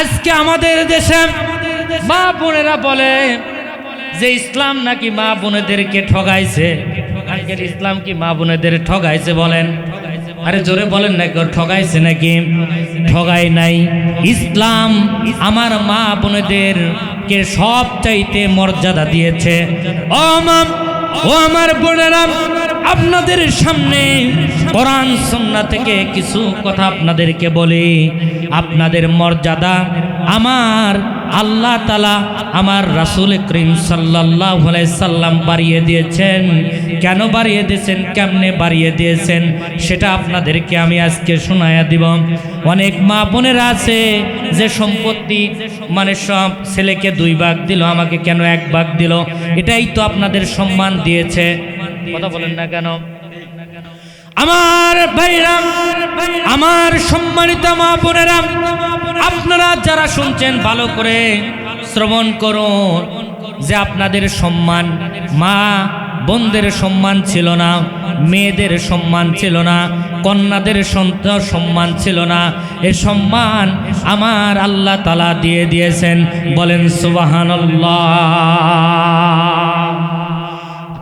আজকে আমাদের দেশে মা বোনেরা বলে যে ইসলাম নাকি মা বোনেদেরকে ঠগাইছে। ইসলাম কি মা বোনেদের ঠগাইছে বলেন? আরে জোরে বলেন না কেউ, ঠগাইছে নাকি? ঠগাই নাই। ইসলাম আমার মা বোনেদের কে সব চাইতে মর্যাদা দিয়েছে ও আমার বোনেরা আপনাদের সামনে কোরআন সন্না থেকে কিছু কথা আপনাদেরকে বলি। আপনাদের মর্যাদা আমার আল্লাহ তালা আমার রাসুল করিম সাল্লাহ সাল্লাম বাড়িয়ে দিয়েছেন। কেন বাড়িয়ে দিয়েছেন? কেমনে বাড়িয়ে দিয়েছেন? সেটা আপনাদেরকে আমি আজকে শোনায়া দিব। অনেক মা বোনেরা আছে, যে সম্পত্তি মানে সব ছেলেকে দুই ভাগ দিল, আমাকে কেন এক ভাগ দিল? এটাই তো আপনাদের সম্মান দিয়েছে। কথা বলেন না কেন? আমার ভাইরাম আমার সম্মানিত মা আপনারা যারা শুনছেন, ভালো করে শ্রবণ করুন যে আপনাদের সম্মান, মা বোনদের সম্মান ছিল না, মেয়েদের সম্মান ছিল না, কন্যাদের সন্তান সম্মান ছিল না। এ সম্মান আমার আল্লাহ তালা দিয়ে দিয়েছেন। বলেন সুবাহান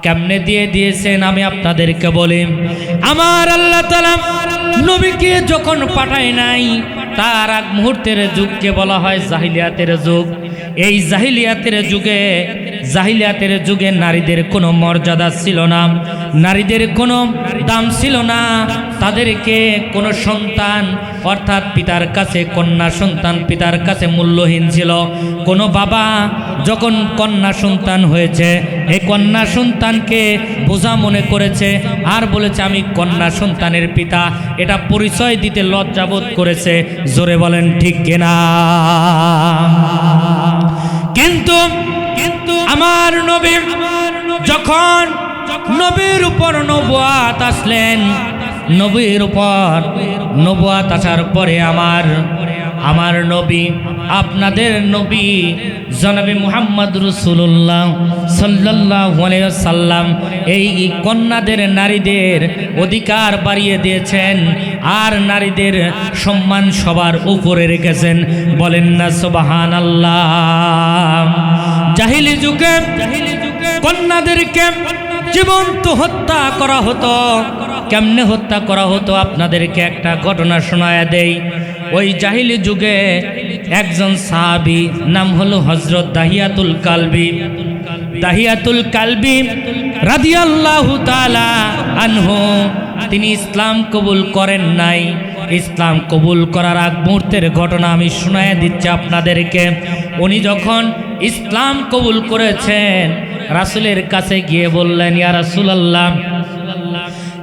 কেমনে দিয়ে দিয়েছেন আমি আপনাদেরকে বলি। আমার আল্লাহ তালা নবীকে যখন পাঠায় নাই, তার এক মুহূর্তের যুগকে বলা হয় জাহিলিয়াতের যুগ। এই জাহিলিয়াতের যুগে জাহিলিয়াতের যুগে নারীদের কোনো মর্যাদা ছিল না, নারীদের কোনো দাম ছিল না। তাদেরকে কোনো সন্তান অর্থাৎ পিতার কাছে কন্যা সন্তান পিতার কাছে মূল্যহীন ছিল। কোনো বাবা যখন কন্যা সন্তান হয়েছে, এই কন্যা সন্তানকে বোঝা মনে করেছে আর বলেছে, আমি কন্যা সন্তানের পিতা। এটা পরিচয় দিতে লজ্জাবোধ করেছে। জোরে বলেন, ঠিক কিনা? কিন্তু কিন্তু আমার নবী, যখন নবীর উপর নবুয়াত আসলেন নবীর উপর নবুয়াত আসার পরে আমার আমার নবী, আপনাদের নবী জনাবি মুহাম্মদ রসুল্লাহ সাল্লাহ সাল্লাম এই কন্যাদের নারীদের অধিকার বাড়িয়ে দিয়েছেন আর নারীদের সম্মান সবার উপরে রেখেছেন। বলেন না সোবাহান আল্লাহ জাহিলি যুগে কন্যাদেরকে জীবন্ত হত্যা করা হতো। কেমনে হত্যা করা হতো আপনাদেরকে একটা ঘটনা শোনায় দেই। ওই জাহিলি যুগে একজন সাহাবি, নাম হলো হজরত দাহিয়াতুল কালবি। দাহিয়াতুল কালবি রাদিয়াল্লাহু তাআলা আনহু, তিনি ইসলাম কবুল করেন নাই। ইসলাম কবুল করার আগ মুহূর্তের ঘটনা আমি শোনায় দিচ্ছি আপনাদেরকে। উনি যখন ইসলাম কবুল করেছেন, রাসুলের কাছে গিয়ে বললেন, ইয়া রাসূলুল্লাহ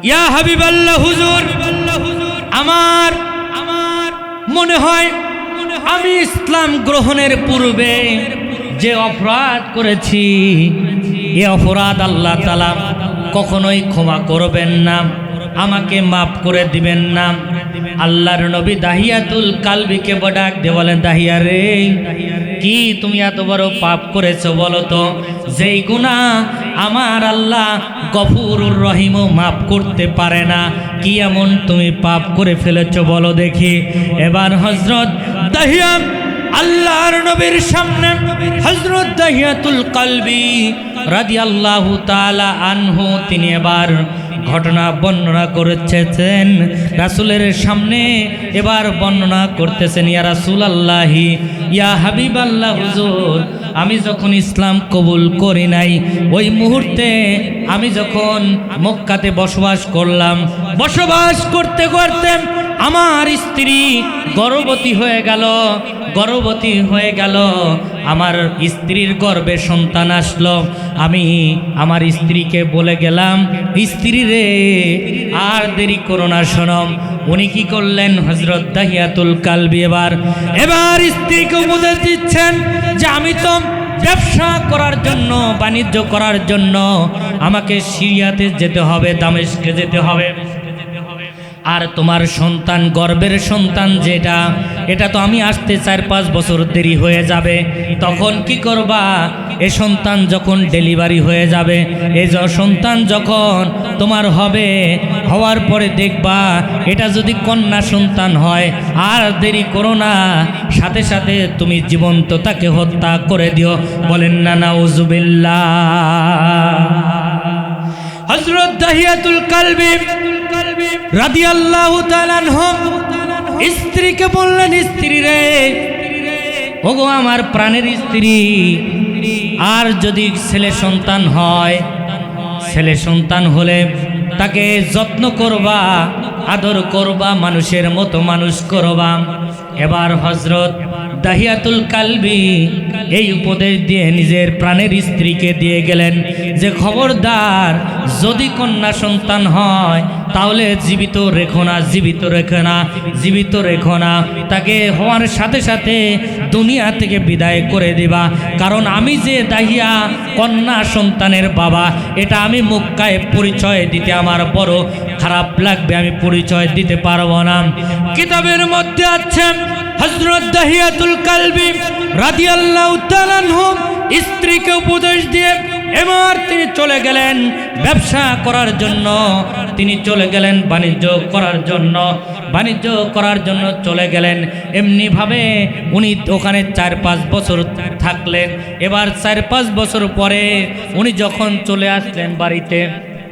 ইয়া হাবিবাল্লাহ হুজুর, আমার আমার মনে হয় আমি ইসলাম গ্রহণের পূর্বে যে অপরাধ করেছি, এ অপরাধ আল্লাহ তালা কখনোই ক্ষমা করবেন না, আমাকে মাফ করে দিবেন না। আল্লাহর নবী দাহিয়াতুল কালবিকে বডাক দে বলেন, দাহিয়া রে কি তুমি এত বড় পাপ করেছ বলো তো? যেই গুণা আমার আল্লাহ গফুরুর রহিমও মাফ করতে পারে না। কি এমন তুমি পাপ করে ফেলেছো বলো দেখি। এবার হজরত দাহিয়া আল্লাহর নবীর সামনে হজরত দাহিয়াতুল কালবি রাদি আল্লাহ তালা আনহু, তিনি এবার ঘটনা বর্ণনা করেছেন। রাসুলের সামনে এবার বর্ণনা করতেছেন, ইয়া রাসুল আল্লাহি ইয়া হাবিব আল্লাহ হুজুর, আমি যখন ইসলাম কবুল করি নাই, ওই মুহূর্তে আমি যখন মক্কাতে বসবাস করলাম, বসবাস করতে করতে আমার স্ত্রী গর্ভবতী হয়ে গেল, গর্ভবতী হয়ে গেল। আমার স্ত্রীর গর্ভে সন্তান আসলো। আমি আমার স্ত্রীকে বলে গেলাম, স্ত্রী রে, আর দেরি করো না শোনম উনি কি করলেন? হজরত দাহিয়াতুল কালবি এবার এবার স্ত্রীকে উপদেশ দিচ্ছেন যে আমি তো ব্যবসা করার জন্য, বাণিজ্য করার জন্য, আমাকে সিরিয়াতে যেতে হবে দামেশকে যেতে হবে। আর তোমার সন্তান, গর্বের সন্তান যেটা, এটা তো আমি আসতে চার পাঁচ বছর দেরি হয়ে যাবে। তখন কি করবা? এ সন্তান যখন ডেলিভারি হয়ে যাবে, এ য- সন্তান যখন তোমার হবে, হওয়ার পরে দেখবা এটা যদি কন্যা সন্তান হয়, আর দেরি করো না। সাথে সাথে তুমি জীবন্ত তাকে হত্যা করে দিও। বলেন, না না হজরত দাহিয়াতুল কালবি স্ত্রীকে বললেন, স্ত্রী রে, ওগো আমার প্রাণের স্ত্রী, আর যদি ছেলে সন্তান হয়, ছেলে সন্তান হলে তাকে যত্ন করবা, আদর করবা, মানুষের মতো মানুষ করবা। এবার হজরত দাহিয়াতুল কালবি এই উপদেশ দিয়ে নিজের প্রাণের স্ত্রীকে দিয়ে গেলেন যে, খবরদার, যদি কন্যা সন্তান হয় তাহলে জীবিত রেখো না, জীবিত রেখো না, জীবিত রেখো না। তাকে হওয়ার সাথে সাথে দুনিয়া থেকে বিদায় করে দিবা। কারণ আমি যে দাহিয়া কন্যা সন্তানের বাবা, এটা আমি মুক্কায় পরিচয় দিতে আমার বড় খারাপ লাগবে, আমি পরিচয় দিতে পারব না। কিতাবের মধ্যে আছে হজরত দাহিয়াতুল কালবি রাদিয়াল্লাহু তাআলা আনহু স্ত্রীকে উপদেশ দিয়ে এবার তিনি চলে গেলেন ব্যবসা করার জন্য। তিনি চলে গেলেন বাণিজ্য করার জন্য। বাণিজ্য করার জন্য চলে গেলেন। এমনিভাবে উনি ওখানে চার পাঁচ বছর থাকলেন। এবার চার পাঁচ বছর পরে উনি যখন চলে আসলেন বাড়িতে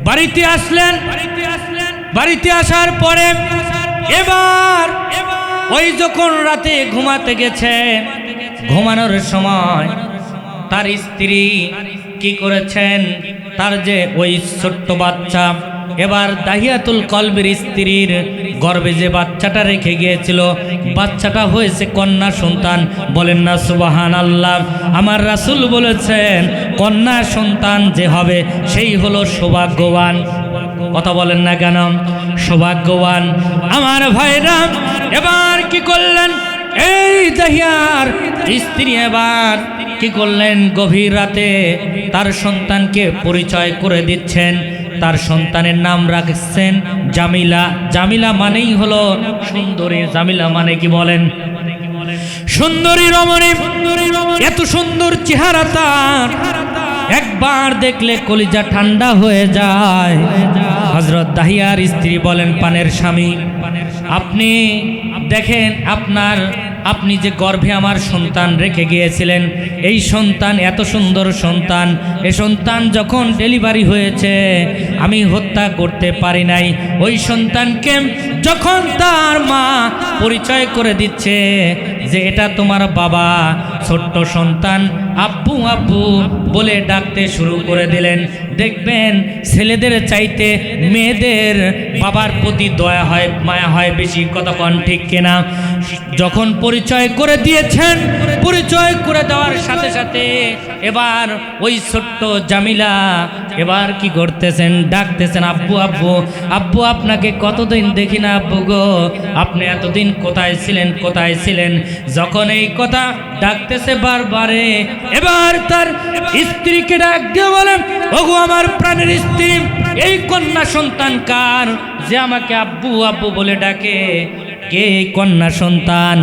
বাড়িতে আসলেন। বাড়িতে আসার পরে এবার ওই যখন রাতে ঘুমাতে গেছে, ঘুমানোর সময় তার স্ত্রী কি করেছেন? তার যে ওই ছোট্ট বাচ্চা। এবার দাহিয়াতুল কলবের স্ত্রীর গর্বে যে বাচ্চাটা রেখে গিয়েছিল, বাচ্চাটা হয়েছে কন্যা সন্তান। বলেন না সুবাহান আল্লাহ আমার রাসূল বলেছেন, কন্যা সন্তান যে হবে, সেই হলো সৌভাগ্যবান। কথা বলেন না কেন? সৌভাগ্যবান। আমার ভাইরা, এবার কি করলেন? এই দাহিয়ার স্ত্রী এবার কি করলেন? গভীর রাতে তার সন্তানকে পরিচয় করে দিচ্ছেন। তার সন্তানের নাম রাখছেন জামিলা। জামিলা মানেই হলো সুন্দরী। জামিলা মানে কি বলেন? সুন্দরী রমণী। এত সুন্দর চেহারা তার। একবার দেখলে কলিজা ঠান্ডা হয়ে যায়। হজরত দাহিয়ার স্ত্রী বলেন, পানের স্বামী, আপনি দেখেন আপনার আপনি যে গর্ভে আমার সন্তান রেখে গিয়েছিলেন, এই সন্তান, এত সুন্দর সন্তান, এ সন্তান যখন ডেলিভারি হয়েছে, আমি হত্যা করতে পারি নাই। ওই সন্তানকে যখন তার মা পরিচয় করে দিচ্ছে যে এটা তোমার বাবা, ছোট্ট সন্তান, আব্বু আব্বু বলে ডাকতে শুরু করে দিলেন। দেখবেন ছেলেদের চাইতে মেয়েদের বাবার প্রতি দয়া হয়, মায়া হয় বেশি, কতক্ষণ ঠিক কেনা? যখন পরিচয় করে দিয়েছেন। পরিচয় করে দেওয়ার সাথে সাথে এবার ওই ছোট্ট জামিলা এবার কি করতেছেন, ডাকতেছেন, আব্বু আব্বু আব্বু, আপনাকে কতদিন দেখি না, আব্বু গো? আপনি এতদিন কোথায় ছিলেন কোথায় ছিলেন? যখন এই কথা ডাকতেছে বারবারে, এবার তার স্ত্রীকে ডাক দিয়ে বলেন, ওগো, আমার প্রাণের স্ত্রী, এই কন্যা সন্তান কার? যে আমাকে আব্বু আব্বু বলে ডাকে। কে কন্যা সন্তান।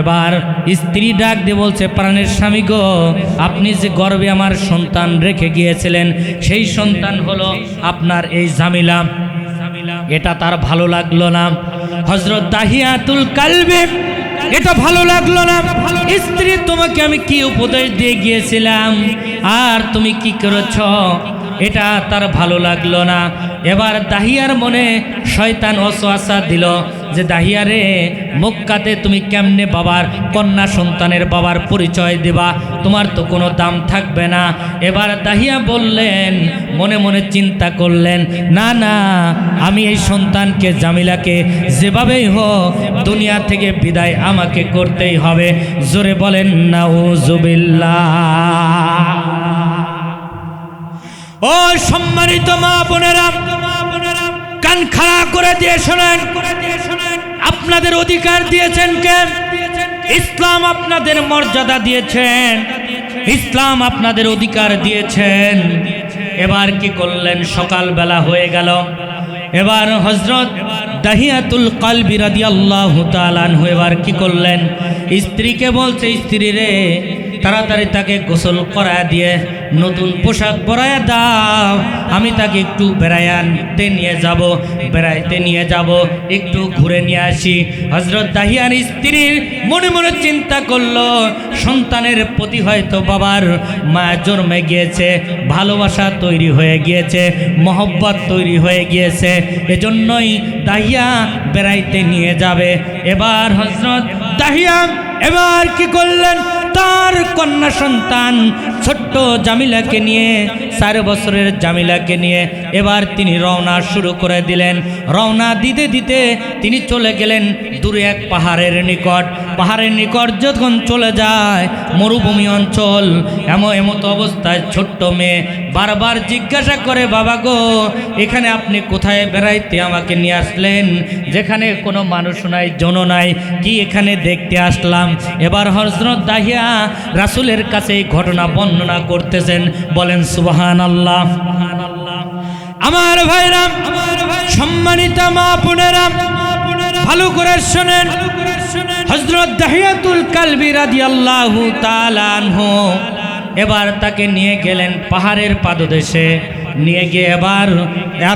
এবার স্ত্রী ডাক দিয়ে বলছে, প্রাণের স্বামী গো, আপনি যে গর্বে আমার সন্তান রেখে গিয়েছিলেন, সেই সন্তান হলো আপনার এই ঝামিলা এটা তার ভালো লাগল না। হজরত দাহিয়াতুল কালবে, এটা ভালো লাগল না। স্ত্রী, তোমাকে আমি কি উপদেশ দিয়ে গিয়েছিলাম? আর তুমি কি করেছ? এটা তার ভালো লাগল না। এবার দাহিয়ার মনে শয়তান অসোয়াশা দিল যে, দাহিয়ারে, মক্কাতে তুমি কেমনে বাবার কন্যা সন্তানের বাবার পরিচয় দেবা? তোমার তো কোনো দাম থাকবে না। এবার দাহিয়া বললেন, মনে মনে চিন্তা করলেন, না না, আমি এই সন্তানকে, জামিলাকে যেভাবেই হোক দুনিয়া থেকে বিদায় আমাকে করতেই হবে। জোরে বলেন না ও ও সম্মানিত মা বোনেরা কান খাড়া করে দিয়ে শোনেন। আপনাদের অধিকার দিয়েছেন কে? ইসলাম আপনাদের মর্যাদা দিয়েছেন। ইসলাম আপনাদের অধিকার দিয়েছেন। এবার কি করলেন? সকালবেলা হয়ে গেল। এবার হজরত দাহিয়াতুল কালবি রাদি আল্লাহ তালানহু এবার কি করলেন? স্ত্রীকে বলছে, স্ত্রী রে তাড়াতাড়ি তাকে গোসল করা দিয়ে নতুন পোশাক পরায় দাও। আমি তাকে একটু বেড়াইতে নিয়ে যাব, বেড়াইতে নিয়ে যাব, একটু ঘুরে নিয়ে আসি। হজরত দাহিয়ার স্ত্রীর মনে মনে চিন্তা করল, সন্তানের প্রতি হয়তো বাবার মায়া জন্মে গিয়েছে, ভালোবাসা তৈরি হয়ে গিয়েছে, মহব্বত তৈরি হয়ে গিয়েছে, এজন্যই দাহিয়া বেড়াইতে নিয়ে যাবে। এবার হজরত দাহিয়া এবার কি করলেন? তার কন্যা সন্তান, ছোট্ট জামিলাকে নিয়ে, চার বছরের জামিলাকে নিয়ে এবার তিনি রওনা শুরু করে দিলেন। রওনা দিতে দিতে তিনি চলে গেলেন দূরে এক পাহাড়ের নিকট। পাহাড়ের নিকট যখন চলে যায়, মরুভূমি অঞ্চল এমন এমতো অবস্থায় ছোট্ট মেয়ে বারবার জিজ্ঞাসা করে, বাবা গো, এখানে আপনি কোথায় বেড়াইতে আমাকে নিয়ে আসলেন? যেখানে কোনো মানুষ নাই জন নাই, কি এখানে দেখতে আসলাম? এবার হজরত দাহিয়া রাসুলের কাছে এই ঘটনা বর্ণনা করতেছেন, বলেন সুবাহান আল্লাহ আমার ভাইরাম সম্মানিত মা পুনেরাম ভালো করে শোনেন। হজরত দাহিয়াতুল কালবি রাদিয়াল্লাহু আল্লাহ আনহু এবার তাকে নিয়ে গেলেন পাহাড়ের পাদদেশে। নিয়ে গিয়ে এবার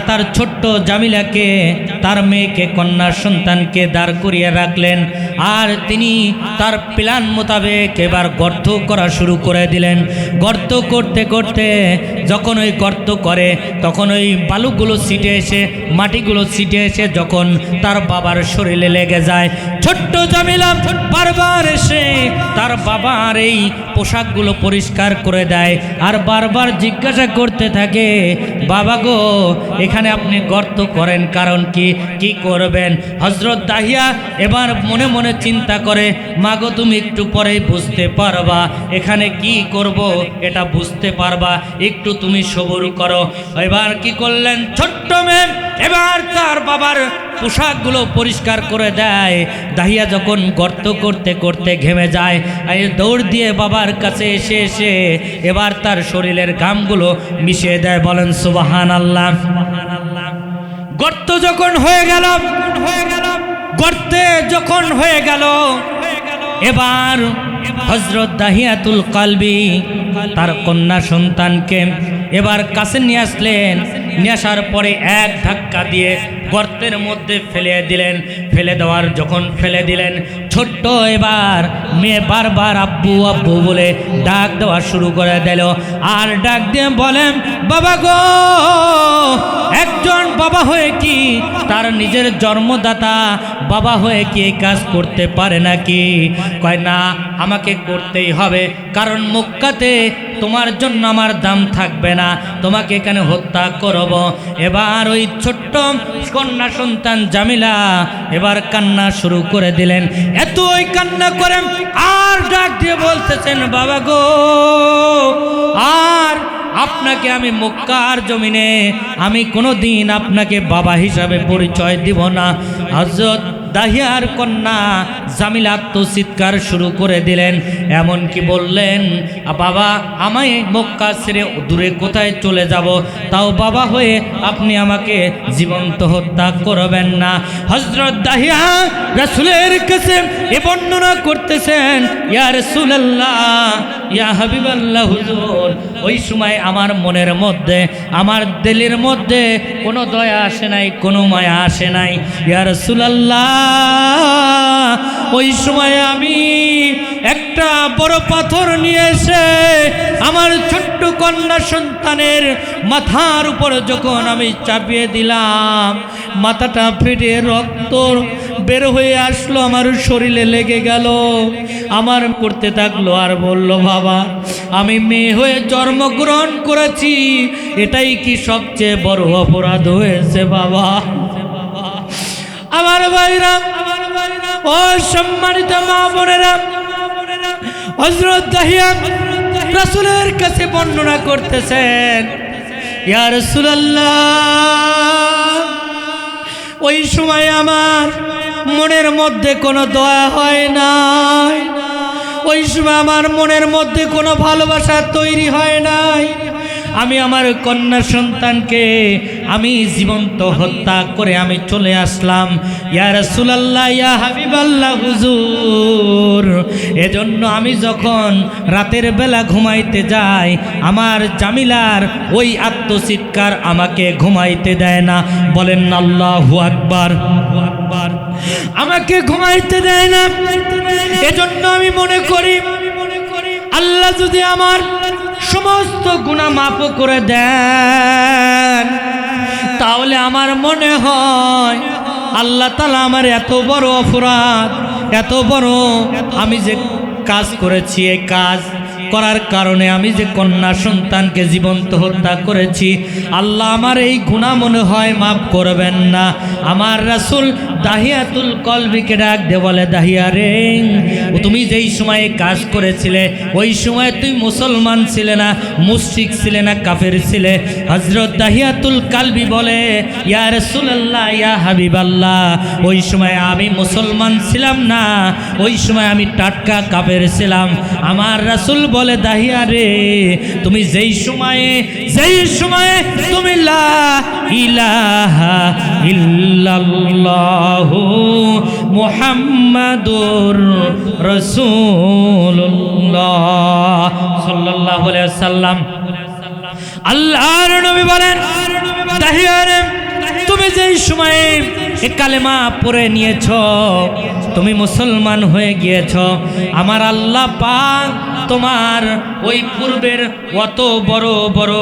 তার ছোট্ট জামিলাকে, তার মেয়েকে, কন্যা সন্তানকে দাঁড় করিয়ে রাখলেন। আর তিনি তার প্ল্যান মোতাবেক এবার গর্ত করা শুরু করে দিলেন। গর্ত করতে করতে যখন ওই গর্ত করে, তখন ওই বালুগুলো ছিটে এসে, মাটিগুলো ছিটে এসে যখন তার বাবার শরীরে লেগে যায়, ছোট্ট জামিলা বারবার এসে তার বাবার এই পোশাকগুলো পরিষ্কার করে দেয় আর বারবার জিজ্ঞাসা করতে থাকে, বাবা গো, এখানে আপনি গর্ত করেন কারণ কি? কি করবেন? হজরত দাহিয়া এবার মনে মনে চিন্তা করে মাগো তুমি একটু পরেই বুঝতে পারবা, এখানে কি করব? এটা বুঝতে পারবা, একটু তুমি সবুর করো। এবার কি করলেন? ছোট্ট মেয়ে এবার তার বাবার পোশাকগুলো পরিষ্কার করে দেয়। দাহিয়া যখন গর্ত করতে করতে ঘেমে যায় দৌড় দিয়ে বাবার কাছে এসে এসে এবার তার শরীরের ঘামগুলো মিশিয়ে দেয়, বলেন সুবাহান আল্লাহ গর্ত যখন হয়ে গেল হয়ে গেল, গর্তে যখন হয়ে গেল এবার হজরত দাহিয়াতুল কালবি তার কন্যা সন্তানকে এবার কাছে নিয়ে আসলেন। নিয়ে আসার পরে এক ধাক্কা দিয়ে গর্তের মধ্যে ফেলে দিলেন। ফেলে দেওয়ার যখন ফেলে দিলেন, ছোট্ট এবার মেয়ে বারবার আব্বু আব্বু বলে ডাক দেওয়া শুরু করে দিল। আর ডাক দিয়ে বলেন, বাবা গো, একজন বাবা হয়ে কি? তার নিজের জন্মদাতা বাবা হয়ে কি কাজ করতে পারে নাকি? কয়, না, আমাকে করতেই হবে। কারণ মুক্কাতে তোমার জন্য আমার দাম থাকবে না। তোমাকে এখানে হত্যা করব। এবার ওই ছোট্ট কন্যা সন্তান জামিলা এবার কান্না শুরু করে দিলেন। এত ওই কান্না করে আর ডাক দিয়ে বলতেছেন, বাবা গো, আর আপনাকে আমি মক্কার জমিনে, আমি কোনো দিন আপনাকে বাবা হিসাবে পরিচয় দিব না। হজরত দাহিয়ার কন্যা জামিল চিৎকার শুরু করে দিলেন এমন কি বললেন বাবা, আমায় মক্কা ছেড়ে দূরে কোথায় চলে যাব? তাও বাবা হয়ে আপনি আমাকে জীবন্ত হত্যা করবেন না। হজরত দাহিয়া রাসুলের কাছে এ বর্ণনা করতেছেন, ইয়া রাসূলুল্লাহ, ইয়া হাবিবাল্লাহ হুজুর ওই সময় আমার মনের মধ্যে, আমার দিলের মধ্যে কোনো দয়া আসে নাই, কোনো মায়া আসে নাই। ইয়ার সুলাল্লা ওই সময় আমি একটা বড় পাথর নিয়ে এসে আমার ছোট্ট কন্যা সন্তানের মাথার উপর যখন আমি চাপিয়ে দিলাম, মাথাটা ফেটে রক্ত বের হয়ে আসলো, আমার শরীরে লেগে গেল। আমার করতে থাকল আর বলল, বাবা, আমি মেয়ে হয়ে জন্মগ্রহণ করেছি। এটাই কি সবচেয়ে বড় অপরাধ হয়েছে, বাবা? আমার ভাইরা ও সম্মানিত মা বোনেরা হজরত দাহিয়া রাসুলের কাছে বর্ণনা করতেছেন, ইয়া ওই সময় আমার মনের মধ্যে কোনো দয়া হয় নাই, ওই সময় আমার মনের মধ্যে কোনো ভালোবাসা তৈরি হয় নাই, আমি আমার কন্যা সন্তানকে আমি জীবন্ত হত্যা করে আমি চলে আসলাম, ইয়া রাসূলুল্লাহ, ইয়া হাবিবাল্লাহ, হুজুর। এজন্য আমি যখন রাতের বেলা ঘুমাইতে যাই, আমার জামিলার ওই আত্মচিৎকার আমাকে ঘুমাইতে দেয় না। বলেন আল্লাহু আকবার। আকবার আমাকে ঘুমাইতে দেয় না। এজন্য আমি মনে করি, আল্লাহ যদি আমার সমস্ত গুণা মাফ করে দেন, তাহলে আমার মনে হয় আল্লাহ তালা আমার এত বড় অপরাধ এত বড় আমি যে কাজ করেছি, এই কাজ করার কারণে আমি যে কন্যা সন্তানকে জীবন্ত হত্যা করেছি, আল্লাহ আমার এই গুণা মনে হয় মাফ করবেন না। আমার রাসুল দাহিয়াতুল কলবিকে ডাক দে বলে দাহিয়া রে। তুমি যেই সময়ে কাজ করেছিলে, ওই সময় তুই মুসলমান ছিলে না, মুশরিক ছিলে না, কাফের ছিলে। হজরত দাহিয়াতুল কালবি বলে, ইয়া রাসূলুল্লাহ, ইয়া হাবিবাল্লাহ, ওই সময় আমি মুসলমান ছিলাম না, ওই সময় আমি টাটকা কাফের ছিলাম। আমার রাসুল বলে, দাহিয়া রে, তুমি যেই সময়ে যেই সময়ে তুমি লা ইলাহা ইল্লাল্লাহু মুহাম্মাদুর রাসূলুল্লাহ সাল্লাল্লাহু আলাইহি সাল্লাম আল্লাহর নবী বলেন তুমি যেই সময়ে এ কালেমা পড়ে নিয়েছ, তুমি মুসলমান হয়ে গিয়েছ, আমার আল্লাহ পাক তোমার ওই পূর্বের অত বড় বড়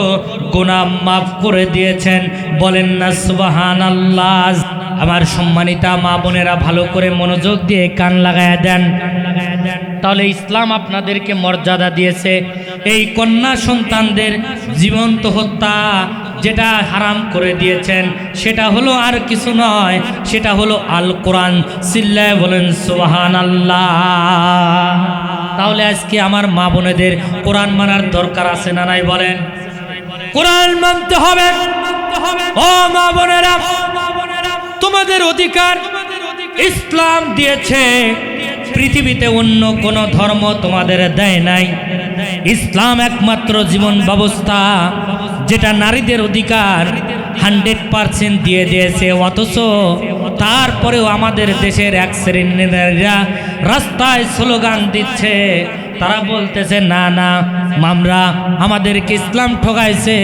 গোনাম মাফ করে দিয়েছেন। বলেন না সুবাহান আল্লাহ আমার সম্মানিতা মা বোনেরা ভালো করে মনোযোগ দিয়ে কান লাগায় দেন। তাহলে ইসলাম আপনাদেরকে মর্যাদা দিয়েছে। এই কন্যা সন্তানদের জীবন্ত হত্যা যেটা হারাম করে দিয়েছেন, সেটা হলো আর কিছু নয়, সেটা হলো আল কোরআন সিল্লায় বলেন সোহান আল্লাহ তাহলে আজকে আমার মা বোনেদের কোরআন মানার দরকার আছে না নাই বলেন? কোরআন মানতে হবে। ও মা বোনেরা তোমাদের অধিকার ইসলাম দিয়েছে। পৃথিবীতে অন্য কোন ধর্ম তোমাদের দেয় নাই। ইসলাম একমাত্র জীবন ব্যবস্থা, যেটা নারীদের অধিকার হান্ড্রেড পারসেন্ট দিয়ে দিয়েছে। অথচ তারপরেও আমাদের দেশের এক শ্রেণির রাস্তায় স্লোগান দিচ্ছে। তারা বলতেছে, না না আমরা আমাদেরকে ইসলাম ঠকাইছে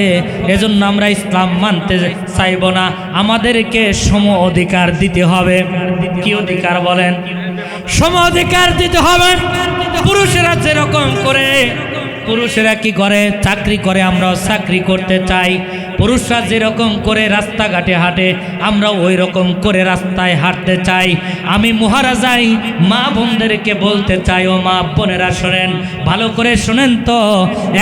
এজন্য আমরা ইসলাম মানতে চাইব না। আমাদেরকে সম অধিকার দিতে হবে। কি অধিকার বলেন? সম অধিকার দিতে হবে। পুরুষেরা যেরকম করে, পুরুষেরা কি করে? চাকরি করে, আমরাও চাকরি করতে চাই। পুরুষরা যেরকম করে রাস্তাঘাটে হাঁটে, আমরা ওই রকম করে রাস্তায় হাঁটতে চাই। আমি মহারাজাই, মা বোনদেরকে বলতে চাই, ও মা বোনেরা শোনেন, ভালো করে শোনেন তো।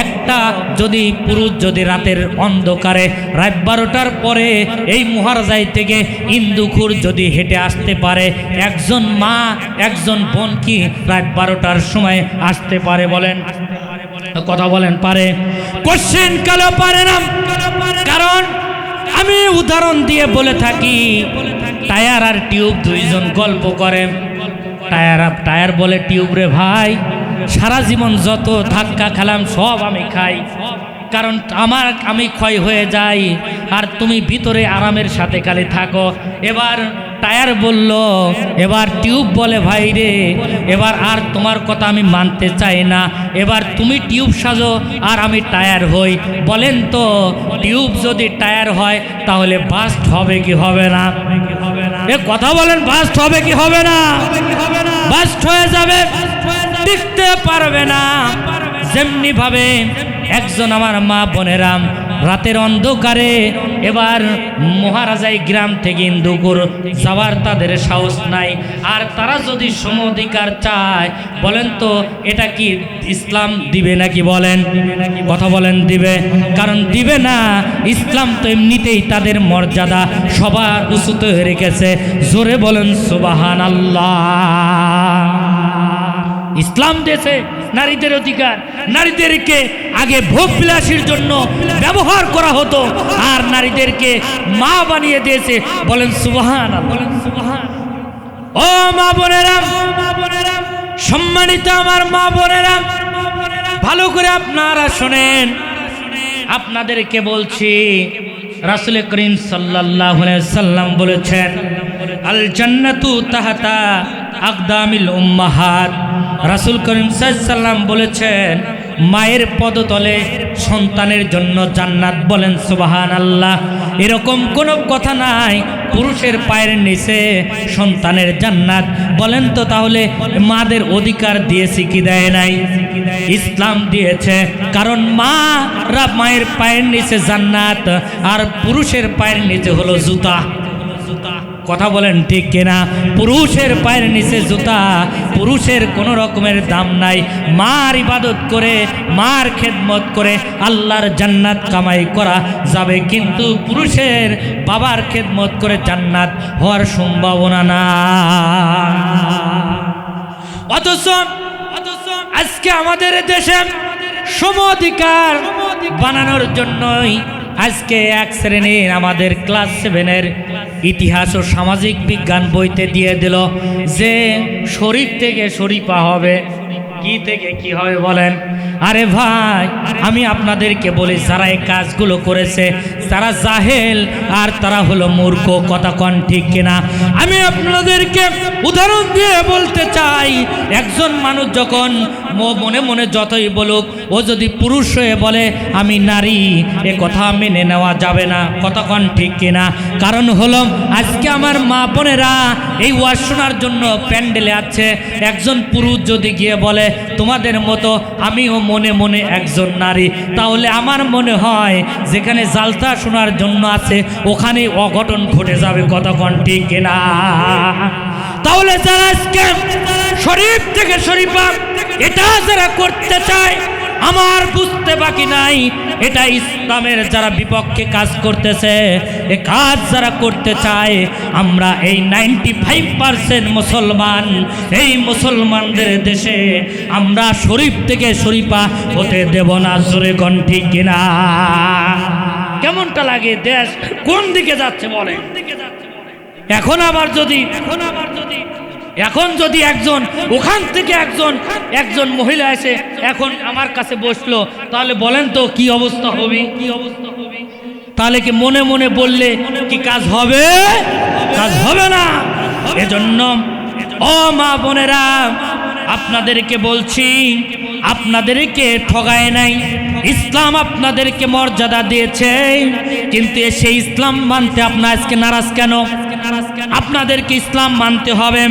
একটা যদি পুরুষ যদি রাতের অন্ধকারে, রাত বারোটার পরে এই মহারাজাই থেকে ইন্দুখুর যদি হেঁটে আসতে পারে, একজন মা, একজন বোন কি রাত বারোটার সময় আসতে পারে বলেন? কথা বলেন, পারে। কোশ্চেন কালো পারে না। কারণ আমি উদাহরণ দিয়ে বলে থাকি, টায়ার আর টিউব দুইজন গল্প করে। টায়ার আর টায়ার বলে টিউব রে ভাই। সারা জীবন যত ধাক্কা খেলাম, সব আমি খাই। কারণ আমার, আমি ক্ষয় হয়ে যাই। আর তুমি ভিতরে আরামের সাথে খালি থাকো। এবার টায়ার বলল, এবার টিউব বলে ভাই রে, এবার আর তোমার কথা আমি মানতে চাই না। এবার তুমি টিউব সাজো আর আমি টায়ার হই। বলেন তো, টিউব যদি টায়ার হয়, তাহলে বাস্ট হবে কি হবে না? এ কথা বলেন, বাস্ট হবে কি হবে না? বাস্ট হয়ে যাবে, টিকতে পারবে না। যেমনি ভাবে একজন আমার মা বোনেরাম রাতের অন্ধকারে এবার মহারাজাই গ্রাম থেকে ইন্দুকুর যাওয়ার তাদের সাহস নাই। আর তারা যদি সম অধিকার চায়, বলেন তো, এটা কি ইসলাম দিবে নাকি বলেন? কথা বলেন দিবে। কারণ দিবে না, ইসলাম তো এমনিতেই তাদের মর্যাদা সবার উঁচুতে রেখেছে। জোরে বলেন সুবাহান আল্লাহ ইসলাম দেশে নারীদের অধিকার, নারীদেরকে আগে ভোগ বিলাসীর জন্য ব্যবহার করা হতো, আর নারীদেরকে মা বানিয়ে দিয়েছে। বলেন সুবাহান বলেন সুবাহান ও মা বোনেরা, সম্মানিত আমার মা বোনেরা, ভালো করে আপনারা শোনেন। আপনাদেরকে বলছি, রাসুল করিম আলাইহি সাল্লাম বলেছেন, আল জান্নাতু তাহাতা আকদামিল উম্মাহাত। রাসুল করিম সাল্লাম বলেছেন, মায়ের পদতলে সন্তানের জন্য জান্নাত বলেন সুবাহান আল্লাহ এরকম কোনো কথা নাই, পুরুষের পায়ের নিচে সন্তানের জান্নাত। বলেন তো তাহলে, মাদের অধিকার দিয়েছে কি দেয় নাই? ইসলাম দিয়েছে, কারণ মা মায়ের পায়ের নিচে জান্নাত, আর পুরুষের পায়ের নিচে হলো জুতা। কথা বলেন ঠিক কিনা? পুরুষের পায়ের নিচে জুতা, পুরুষের কোনো রকমের দাম নাই। মার ইবাদত করে, মার খেদমত করে আল্লাহর জান্নাত কামাই করা যাবে। কিন্তু পুরুষের বাবার খেদমত করে জান্নাত হওয়ার সম্ভাবনা না অথচ আজকে আমাদের দেশে সম অধিকার বানানোর জন্যই আজকে এক শ্রেণির আমাদের ক্লাস সেভেনের ইতিহাস ও সামাজিক বিজ্ঞান বইতে দিয়ে দিল যে শরীফ থেকে শরীফা হবে, কি থেকে কি হবে বলেন। আরে ভাই, আমি আপনাদেরকে বলি, যারা এই কাজগুলো করেছে, তারা জাহেল আর তারা হলো মূর্খ, কথা কন ঠিক কিনা? আমি আপনাদেরকে উদাহরণ দিয়ে বলতে চাই, একজন মানুষ যখন ম- মনে মনে যতই বলুক, ও যদি পুরুষ হয়ে বলে, আমি নারী এ কথা মেনে নেওয়া যাবে না। কতক্ষণ ঠিক কিনা? কারণ হলো, আজকে আমার মা বোনেরা এই ওয়াজ শোনার জন্য প্যান্ডেলে আছে। একজন পুরুষ যদি গিয়ে বলে, তোমাদের মতো আমিও মনে মনে একজন নারী তাহলে আমার মনে হয় যেখানে জালতা শোনার জন্য আছে ওখানে অঘটন ঘটে যাবে। কতক্ষণ ঠিক কিনা? তাহলে যারা আজকে শরীফ থেকে শরীফা এটা যারা করতে চায়, আমার বুঝতে বাকি নাই। এটা ইসলামের যারা বিপক্ষে কাজ করতেছে, এ কাজ যারা করতে চায়, আমরা এই নাইনটি ফাইভ পার্সেন্ট মুসলমান, এই মুসলমানদের দেশে আমরা শরীফ থেকে শরীফা হতে দেব না, জোরে গণ ঠিক কিনা? কেমনটা লাগে দেশ কোন দিকে যাচ্ছে বলে এখন আবার যদি, এখন আবার যদি এখন যদি একজন, ওখান থেকে একজন একজন মহিলা এসে এখন আমার কাছে বসল, তাহলে বলেন তো কি অবস্থা হবে? কি অবস্থা হবে তাহলে কি মনে মনে বললে কি কাজ হবে? কাজ হবে না। এজন্য, ও মা বোনেরা, আপনাদেরকে বলছি, আপনাদেরকে ঠগায় নাই। ইসলাম আপনাদেরকে মর্যাদা দিয়েছে। কিন্তু সেই ইসলাম মানতে আপনার আজকে নারাজ কেন? আপনাদেরকে ইসলাম মানতে হবে।